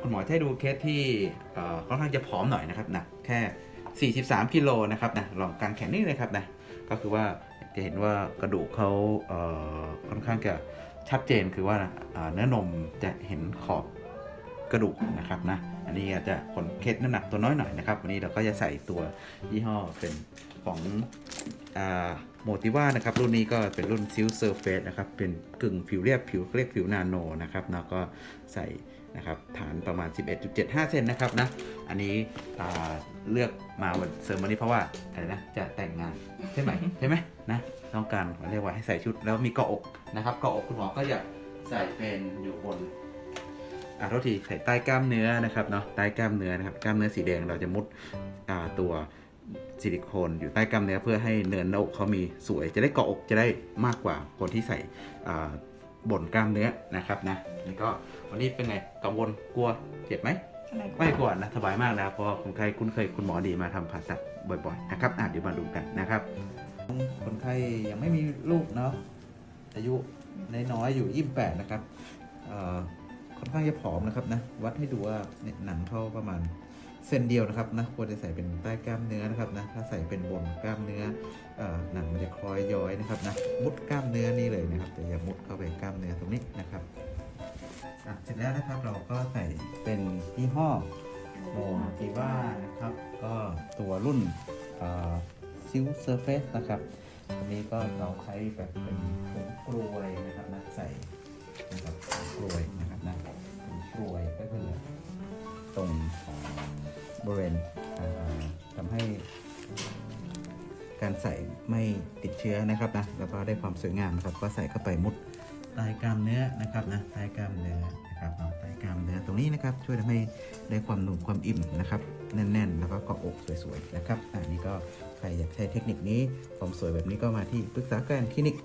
คุณหมอจะให้ดูเคสที่ค่อนข้างจะผอมหน่อยนะครับนะแค่ 43 กิโลนะครับนะลองกางแขนนิดเลยครับนะก็คือว่าจะเห็นว่ากระดูกเขาเค่อนข้างจะชัดเจนคือว่าอ่าเนื้อนมจะเห็นขอบ กระดูกนะครับนะ อันนี้อาจจะคนเคสน้ำหนักตัวน้อยหน่อยนะครับ วันนี้เราก็จะใส่ตัวยี่ห้อเป็นของโมติว่านะครับรุ่นนี้ก็เป็นรุ่นซิลเซอร์เฟสนะครับเป็นกึ่งผิวเรียบผิวเรียกผิวนาโนนะครับแล้วก็ใส่นะครับฐานประมาณ 11.75 เซนนะครับนะอันนี้อ่าเลือกมาวันเสริมวันนี้เพราะว่าอะไรนะจะแต่งงานใช่ไหมใช่ไหมนะต้องการเรียกว่าให้ใส่ชุดแล้วมีเกาะอกนะครับเกาะอกคุณหมอก็จะใส่เป็นอยู่บน อ่าโทษทีใส่ใต้กล้ามเนื้อนะครับเนาะใต้กล้ามเนื้อนะครับกล้ามเนื้อสีแดงเราจะมุดอ่าตัวซิลิโคนอยู่ใต้กล้ามเนื้อเพื่อให้เนินหน้าอกเขามีสวย จะได้เกาะอกจะได้มากกว่าคนที่ใส่อ่าบนกล้ามเนื้อนะครับนะนี่ก็วันนี้เป็นไงกังวลกลัวเจ็บไหมไม่กลัวนะสบายมากนะเพราะว่าคนไข้คุ้นเคยคุณหมอดีมาทำผ่าตัดบ่อยๆนะครับอะเดี๋ยวมาดูกันนะครับ คนไข้ยังไม่มีลูกเนาะอายุน้อยๆอยู่ยี่สิบแปดนะครับเอ่อค่อน ข้างจะผอมนะครับนะ วัดให้ดูว่าเนี่ยหนังเขาประมาณเส้นเดียวนะครับนะควรจะใส่เป็นใต้กล้ามเนื้อนะครับนะถ้าใส่เป็นบนกล้ามเนื้อเอ่อหนังมันจะคล้อยย้อยนะครับนะมุดกล้ามเนื้อนี่เลยนะครับแต่อย่ามุดเข้าไปกล้ามเนื้อตรงนี้นะครับเสร็จแล้วนะครับเราก็ใส่เป็นยี่ห้อโมจิว่านะครับ ก็ตัวรุ่นซิลเซอร์เฟสนะครับอันนี้ก็เราใช้แบบเป็นผงกรวยนะครับนะใส่ ตรงบริเวณทำให้การใส่ไม่ติดเชื้อนะครับนะแล้วก็ได้ความสวยงามครับก็ใส่เข้าไปมุดใต้กล้ามเนื้อนะครับนะใต้กล้ามเนื้อนะครับเอใต้กล้ามเนื้อตรงนี้นะครับช่วยทำให้ได้ความหนุ่มความอิ่มนะครับแน่นๆ แล้วก็เกาะอกสวยๆนะครับอันนี้ก็ใครอยากใช้เทคนิคนี้ความสวยแบบนี้ก็มาที่ปรึกษาการคลินิก